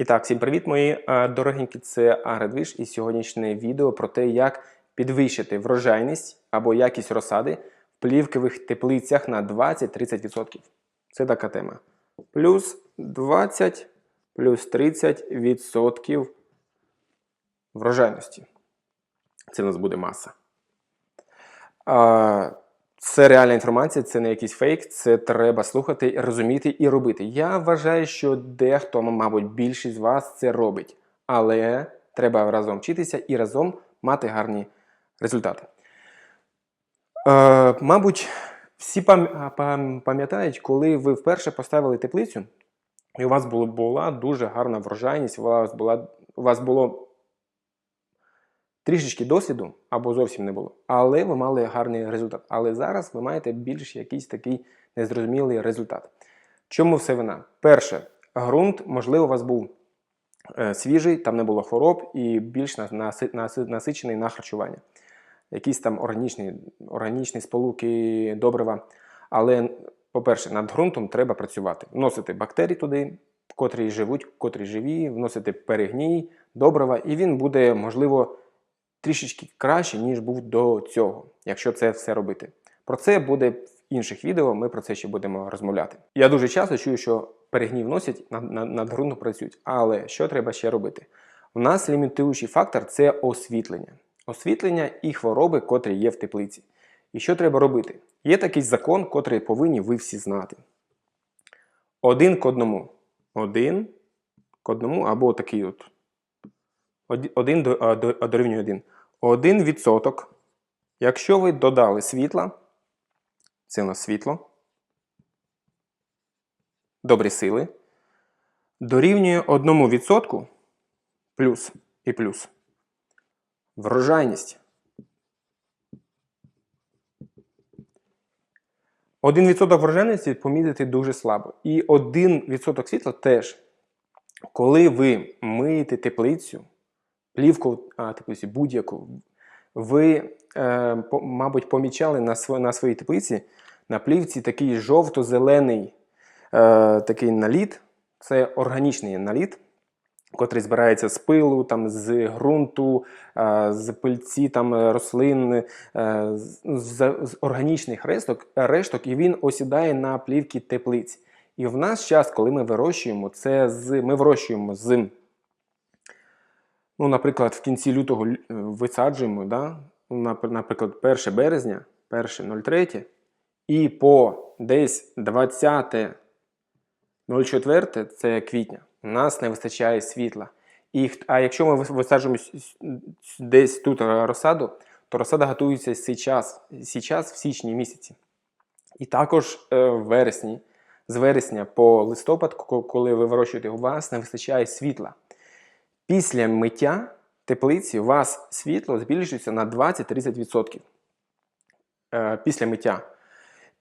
І так, всім привіт, мої е, дорогенькі, це Агродвіж і сьогоднішнє відео про те, як підвищити врожайність або якість розсади в плівкових теплицях на 20-30%. Це така тема. Плюс 20, плюс 30% врожайності. Це у нас буде маса. Це реальна інформація, це не якийсь фейк, це треба слухати, розуміти і робити. Я вважаю, що дехто, мабуть, більшість з вас це робить. Але треба разом вчитися і разом мати гарні результати. Е, мабуть, всі пам- пам- пам'ятають, коли ви вперше поставили теплицю, і у вас була дуже гарна врожайність, у вас, була, у вас було трішечки досвіду або зовсім не було, але ви мали гарний результат. Але зараз ви маєте більш якийсь такий незрозумілий результат. Чому все вина? Перше, ґрунт, можливо, у вас був е, свіжий, там не було хвороб і більш наси- наси- насичений на харчування. Якісь там органічні, органічні сполуки, добрива. Але, по-перше, над ґрунтом треба працювати. Вносити бактерії туди, котрі живуть, котрі живі, вносити перегній, добрива, і він буде, можливо, трішечки краще, ніж був до цього, якщо це все робити. Про це буде в інших відео, ми про це ще будемо розмовляти. Я дуже часто чую, що перегній вносять, над, над, працюють. Але що треба ще робити? У нас лімітуючий фактор це освітлення. Освітлення і хвороби, котрі є в теплиці. І що треба робити? Є такий закон, котрий повинні ви всі знати. Один к одному. Один к одному, або такий от. Оді- Один до, а, до, а, дорівнює один. Один відсоток. Якщо ви додали світла, це у нас світло, добрі сили, дорівнює одному відсотку плюс і плюс. Врожайність. 1% врожайності помітити дуже слабо. І 1% світла теж. Коли ви миєте теплицю, плівку а, теплиці будь-яку, ви, е, по- мабуть, помічали на, сво- на своїй теплиці на плівці такий жовто-зелений е, такий наліт. Це органічний наліт, котрий збирається з пилу, там, з ґрунту, е, з пильці там, рослин, е, з, з, з органічних решток, решток, і він осідає на плівки теплиць. І в нас час, коли ми вирощуємо, це з, ми вирощуємо з, ну, наприклад, в кінці лютого е, висаджуємо, да? ну, наприклад, 1 березня, 1.03, і по десь 20 04 це квітня. У нас не вистачає світла. І, а якщо ми висаджуємо десь тут розсаду, то розсада готується сейчас, сейчас в січні місяці. І також е, в вересні, з вересня по листопад, коли ви вирощуєте, у вас не вистачає світла. Після миття теплиці у вас світло збільшується на 20-30% е, після миття.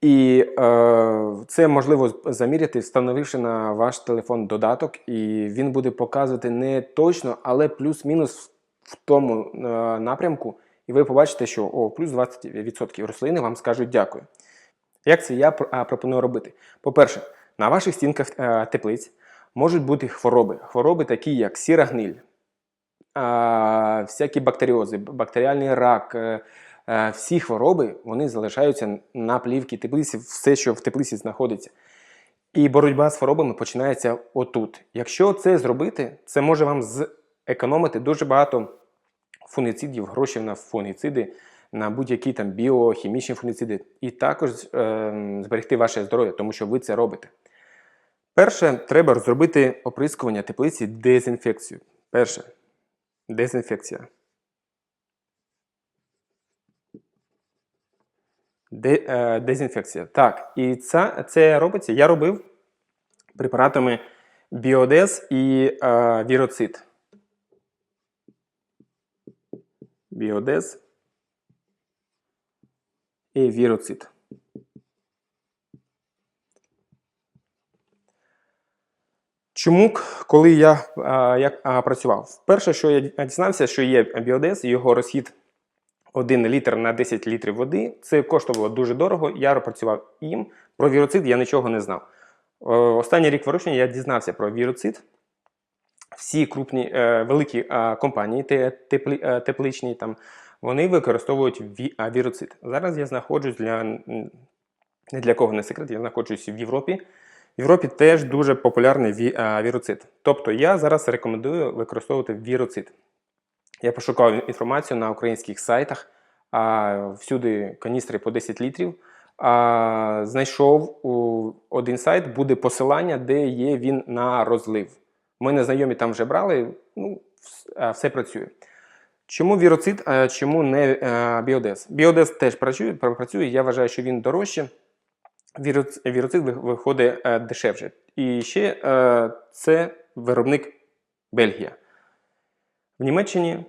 І е, це можливо заміряти, встановивши на ваш телефон додаток, і він буде показувати не точно, але плюс-мінус в тому е, напрямку. І ви побачите, що о, плюс 20% рослини вам скажуть дякую. Як це я пропоную робити? По-перше, на ваших стінках е, теплиць можуть бути хвороби. Хвороби такі, як сіра гниль, всякі бактеріози, бактеріальний рак. е, е, Всі хвороби вони залишаються на плівці теплиці, все, що в теплиці знаходиться. І боротьба з хворобами починається отут. Якщо це зробити, це може вам зекономити дуже багато фунгіцидів, грошей на фунгіциди, на будь-які там біохімічні фунгіциди, і також е, зберегти ваше здоров'я, тому що ви це робите. Перше, треба зробити оприскування теплиці дезінфекцію. Перше, дезінфекція. Де, е, дезінфекція. Так, і це, це робиться. Я робив препаратами біодез і е, віроцид. Біодез і віроцид. Чому, коли я, як, працював? Перше, що я дізнався, що є біодез, його розхід 1 літр на 10 літрів води. Це коштувало дуже дорого. Я працював їм. Про віроцид я нічого не знав. Останній рік вирощення я дізнався про віроцид. всі крупні е, великі компанії е, тепличні, там, вони використовують віроцид. Зараз я знаходжусь для для кого не секрет, я знаходжусь в Європі. В Європі теж дуже популярний ві, а, віроцид. Тобто я зараз рекомендую використовувати віроцид. Я пошукав інформацію на українських сайтах, а, всюди каністри по 10 літрів. А, знайшов у один сайт, буде посилання, де є він на розлив. У мене знайомі там вже брали, ну, все працює. Чому віроцид, а чому не е, біодез? Біодез теж працює, працює. Я вважаю, що він дорожче. Віроц- Віроцид виходить е, дешевше. І ще е, це виробник Бельгія. В Німеччині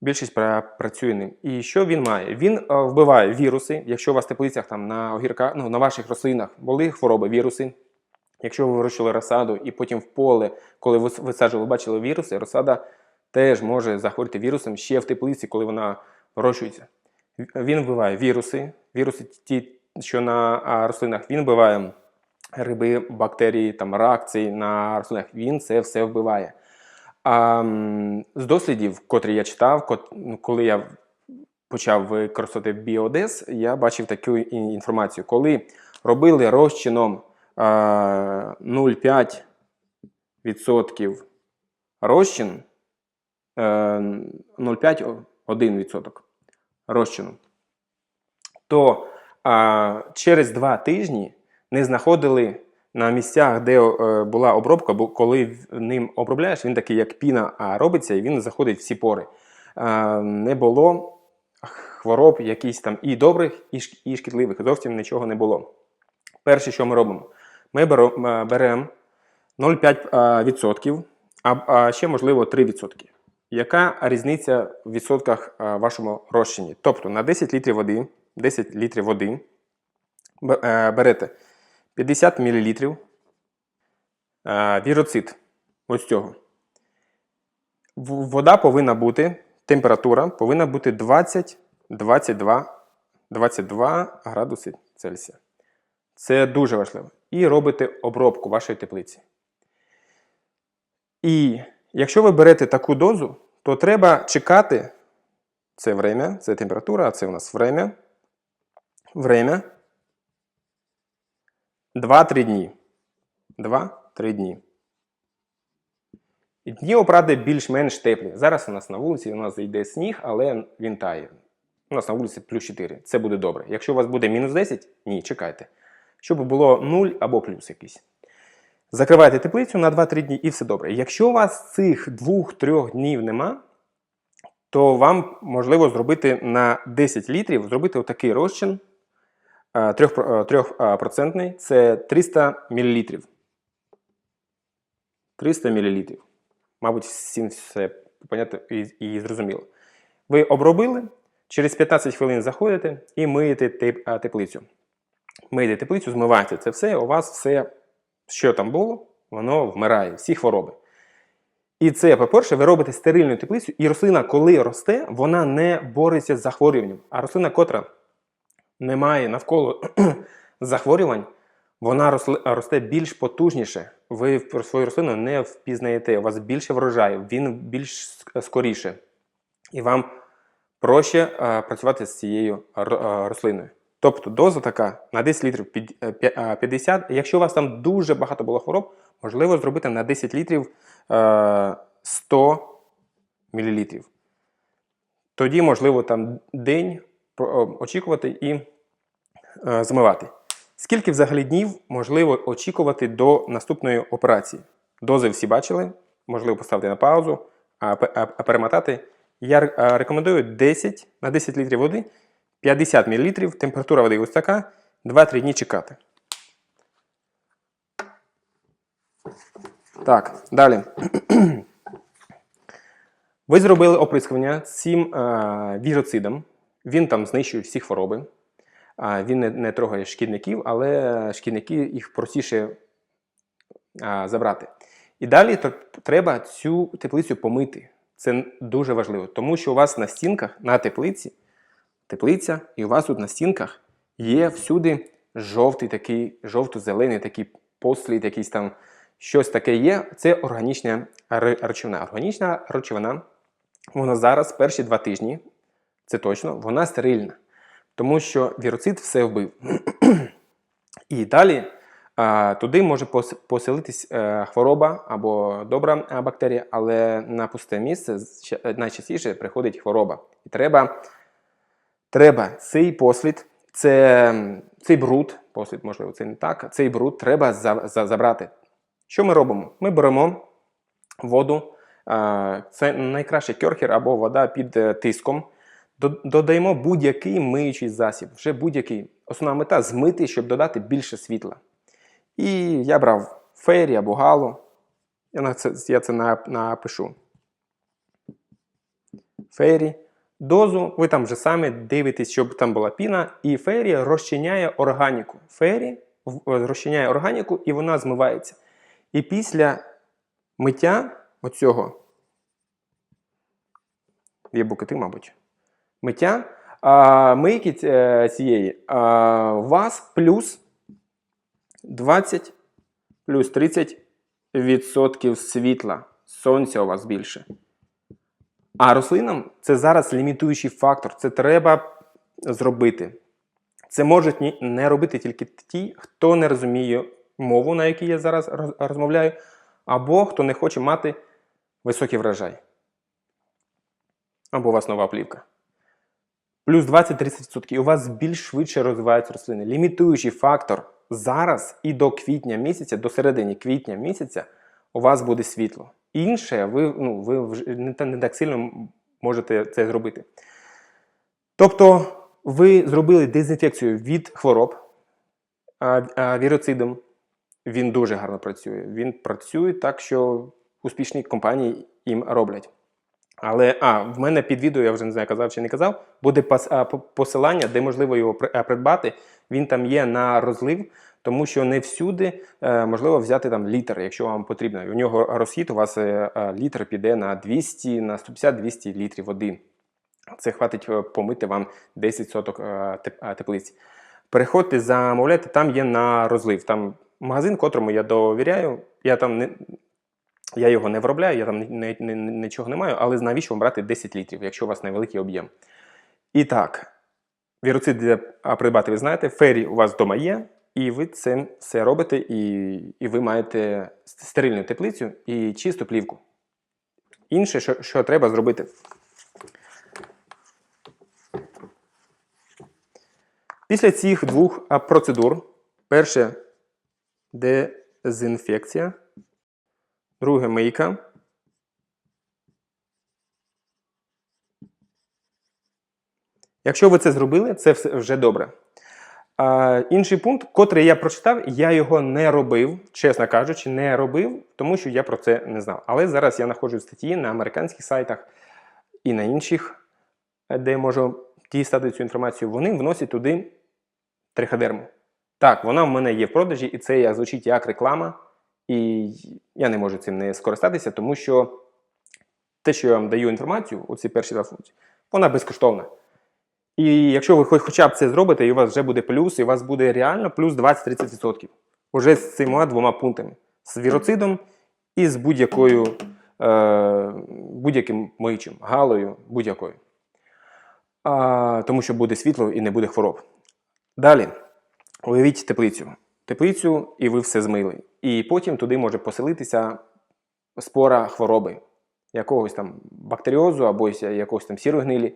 більшість працює ним. І що він має? Він е, вбиває віруси. Якщо у вас в теплицях там на огірках, ну, на ваших рослинах були хвороби, віруси. Якщо ви вирощували розсаду і потім в поле, коли ви висаджували, бачили віруси, розсада теж може захворіти вірусом ще в теплиці, коли вона вирощується. Він вбиває віруси, віруси ті, що на рослинах, він вбиває гриби, бактерії, там, рак цей на рослинах. Він це все вбиває. А з дослідів, котрі я читав, ну, коли я почав використовувати біодес, я бачив таку інформацію. Коли робили розчином 0,5% розчин, е, 0,5-1% розчину, то через два тижні не знаходили на місцях, де е, була обробка, бо коли ним обробляєш, він такий, як піна, робиться, і він заходить в всі пори. Не було хвороб якісь там і добрих, і, шкідливих. Зовсім нічого не було. Перше, що ми робимо, ми беремо, беремо 0,5%, а, ще, можливо, 3%. Яка різниця в відсотках вашому розчині? Тобто на 10 літрів води, 10 літрів води е, берете 50 мл віроцид. Ось цього. Вода повинна бути, температура повинна бути 20, 22, 22 градуси Цельсія. Це дуже важливо. І робите обробку вашої теплиці. І якщо ви берете таку дозу, то треба чекати. Це время, це температура, а це у нас время. Время. 2-3 дні. 2-3 дні. І дні опради більш-менш теплі. Зараз у нас на вулиці у нас йде сніг, але він тає. У нас на вулиці плюс 4. Це буде добре. Якщо у вас буде мінус 10, ні, чекайте. Щоб було 0 або плюс якийсь. Закривайте теплицю на 2-3 дні і все добре. Якщо у вас цих 2-3 днів нема, то вам можливо зробити на 10 літрів зробити отакий розчин 3%, це 300 мл. 300 мл. Мабуть, всім все понятно і, і зрозуміло. Ви обробили, через 15 хвилин заходите і миєте теплицю. Миєте теплицю, змиваєте це все, у вас все, що там було, воно вмирає, всі хвороби. І це, по-перше, ви робите стерильну теплицю, і рослина, коли росте, вона не бореться з захворюванням. А рослина, котра не має навколо захворювань, вона росте більш потужніше. Ви свою рослину не впізнаєте, у вас більше врожаю, він більш скоріше. І вам проще е, працювати з цією е, рослиною. Тобто доза така на 10 літрів під- е, 50. Якщо у вас там дуже багато було хвороб, можливо зробити на 10 літрів е, 100 мл. Тоді, можливо, там день очікувати і е, змивати. Скільки взагалі днів можливо очікувати до наступної операції? Дози всі бачили, можливо поставити на паузу, перемотати. Я рекомендую 10 на 10 літрів води, 50 мл, температура води ось така, 2-3 дні чекати. Так, далі. Ви зробили оприскування цим е, віроцидом. Він там знищує всі хвороби. Він не, не трогає шкідників, але шкідники їх простіше забрати. І далі треба цю теплицю помити. Це дуже важливо, тому що у вас на стінках, на теплиці, теплиця, і у вас тут на стінках є всюди жовтий такий, жовто-зелений такий послід, якийсь там щось таке є, це органічна речовина. Органічна речовина, вона зараз перші два тижні, це точно, вона стерильна, тому що віроцид все вбив. І далі а, туди може пос- поселитись е, хвороба або добра е, бактерія, але на пусте місце е, найчастіше приходить хвороба. І треба, треба цей послід, це, цей бруд, послід, можливо, це не так, цей бруд треба за, за, забрати. Що ми робимо? Ми беремо воду, а, це найкраще кьорхер або вода під тиском. До- Додаємо будь-який миючий засіб, вже будь-який. Основна мета змити, щоб додати більше світла. І я брав фейрі або галу. Я, на це, я це напишу. Фейрі. Дозу, ви там вже самі дивитесь, щоб там була піна, і фейрі розчиняє органіку. Фейрі розчиняє органіку і вона змивається. І після миття оцього є букети, мабуть. Миття а, мийки цієї а, вас плюс 20 плюс 30 відсотків світла. Сонця у вас більше. А рослинам це зараз лімітуючий фактор. Це треба зробити. Це можуть не робити тільки ті, хто не розуміє мову, на якій я зараз розмовляю, або хто не хоче мати високий врожай. Або у вас нова плівка. Плюс 20-30%. І у вас більш швидше розвиваються рослини. Лімітуючий фактор зараз і до квітня місяця, до середини квітня місяця, у вас буде світло. Інше, ви, ну, ви вже не, не так сильно можете це зробити. Тобто, ви зробили дезінфекцію від хвороб а, а, віроцидом. Він дуже гарно працює. Він працює так, що успішні компанії їм роблять. Але а, в мене під відео, я вже не знаю, казав чи не казав, буде посилання, де можливо його придбати. Він там є на розлив, тому що не всюди е, можливо взяти там літр, якщо вам потрібно. У нього розхід у вас е, літр піде на 200, на 150-200 літрів води. Це хватить е, помити вам 10 соток теплиць. Переходьте, замовляйте, там є на розлив. Там магазин, котрому я довіряю. Я там не. Я його не виробляю, я там нічого не маю, але навіщо вам брати 10 літрів, якщо у вас невеликий об'єм? І так, віроцид де а, придбати, ви знаєте, фері у вас вдома є, і ви це все робите, і, і ви маєте стерильну теплицю і чисту плівку. Інше, що, що треба зробити. Після цих двох процедур, перше дезінфекція, друге мийка. Якщо ви це зробили, це вже добре. А, інший пункт, котрий я прочитав, я його не робив, чесно кажучи, не робив, тому що я про це не знав. Але зараз я знаходжу статті на американських сайтах і на інших, де можу дістати цю інформацію. Вони вносять туди триходерму. Так, вона в мене є в продажі, і це звучить як реклама. І я не можу цим не скористатися, тому що те, що я вам даю інформацію, оці перші два функції, вона безкоштовна. І якщо ви хоч- хоча б це зробите, і у вас вже буде плюс, і у вас буде реально плюс 20-30%. Уже з цими двома пунктами: з віроцидом і з будь-якою е, будь-яким миючим, галою, будь-якою. Тому що буде світло і не буде хвороб. Далі, уявіть теплицю. Теплицю, і ви все змили. І потім туди може поселитися спора хвороби, якогось там бактеріозу або сь- якогось там сірої гнилі.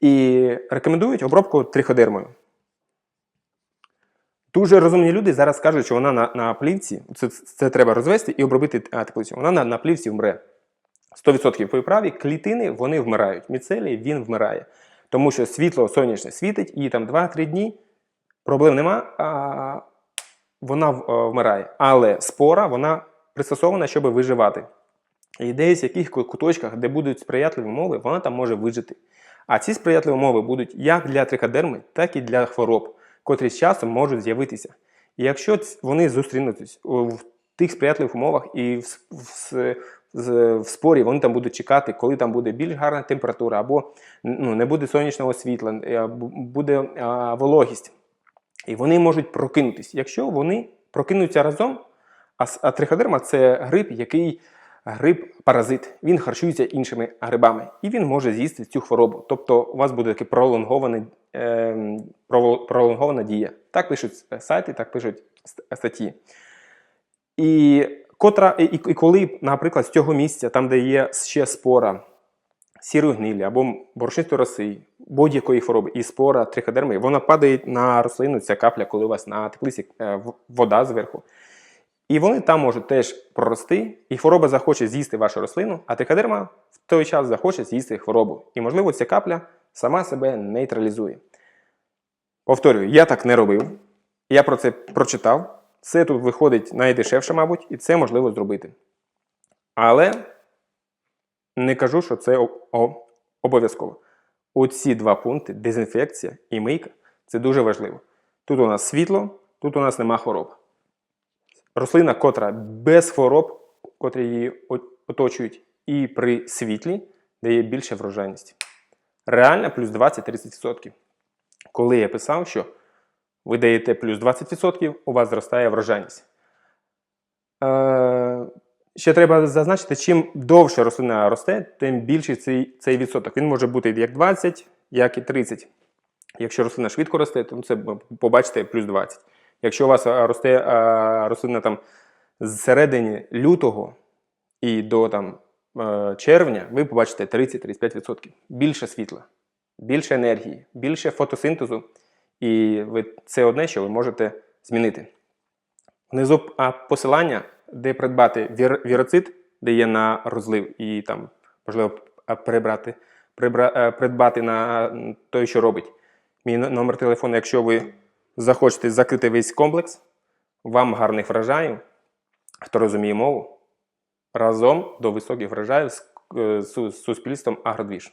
І рекомендують обробку триходермою. Дуже розумні люди зараз кажуть, що вона на, на плівці, це, це треба розвести і обробити а, теплицю. Вона на, на плівці вмре. 100% ви праві, клітини вони вмирають. Міцелій він вмирає. Тому що світло сонячне світить, і там 2-3 дні проблем нема, а вона е, вмирає. Але спора вона пристосована, щоб виживати. І десь в яких куточках, де будуть сприятливі умови, вона там може вижити. А ці сприятливі умови будуть як для трикодерми, так і для хвороб, котрі з часом можуть з'явитися. І якщо вони зустрінуться в тих сприятливих умовах і в, с- в, в спорі вони там будуть чекати, коли там буде більш гарна температура, або ну, не буде сонячного світла, е, буде а, вологість. І вони можуть прокинутись. Якщо вони прокинуться разом, А, триходерма це гриб, який гриб паразит. Він харчується іншими грибами, і він може з'їсти цю хворобу. Тобто у вас буде таке пролонговане, ем, прово- пролонгована дія. Так пишуть сайти, так пишуть статті. І, котра, і, і коли, наприклад, з цього місця, там, де є ще спора сірої гнилі або борошнистої роси, будь-якої хвороби, і спора триходерми, вона падає на рослину, ця капля, коли у вас на теплиці е, вода зверху. І вони там можуть теж прорости, і хвороба захоче з'їсти вашу рослину, а триходерма в той час захоче з'їсти хворобу. І, можливо, ця капля сама себе нейтралізує. Повторюю, я так не робив. Я про це прочитав. Це тут виходить найдешевше, мабуть, і це можливо зробити. Але не кажу, що це обов'язково. Оці два пункти дезінфекція і мийка це дуже важливо. Тут у нас світло, тут у нас нема хвороб. Рослина, котра без хвороб, котрі її оточують, і при світлі дає більше врожайності. Реально плюс 20-30%. Коли я писав, що ви даєте плюс 20%, у вас зростає врожайність. Е, ще треба зазначити, чим довше рослина росте, тим більший цей, цей відсоток. Він може бути як 20, як і 30. Якщо рослина швидко росте, то це побачите плюс 20. Якщо у вас росте рослина там з середини лютого і до там, е, червня, ви побачите 30-35%. Більше світла, більше енергії, більше фотосинтезу. І ви, це одне, що ви можете змінити. Внизу посилання, де придбати вір, віроцит, де є на розлив, і там, можливо, прибрати, прибра, е, придбати на той, що робить. Мій номер телефону, якщо ви захочете закрити весь комплекс, вам гарних врожаїв, хто розуміє мову, разом до високих врожаїв з, е, суспільством Агродвіж.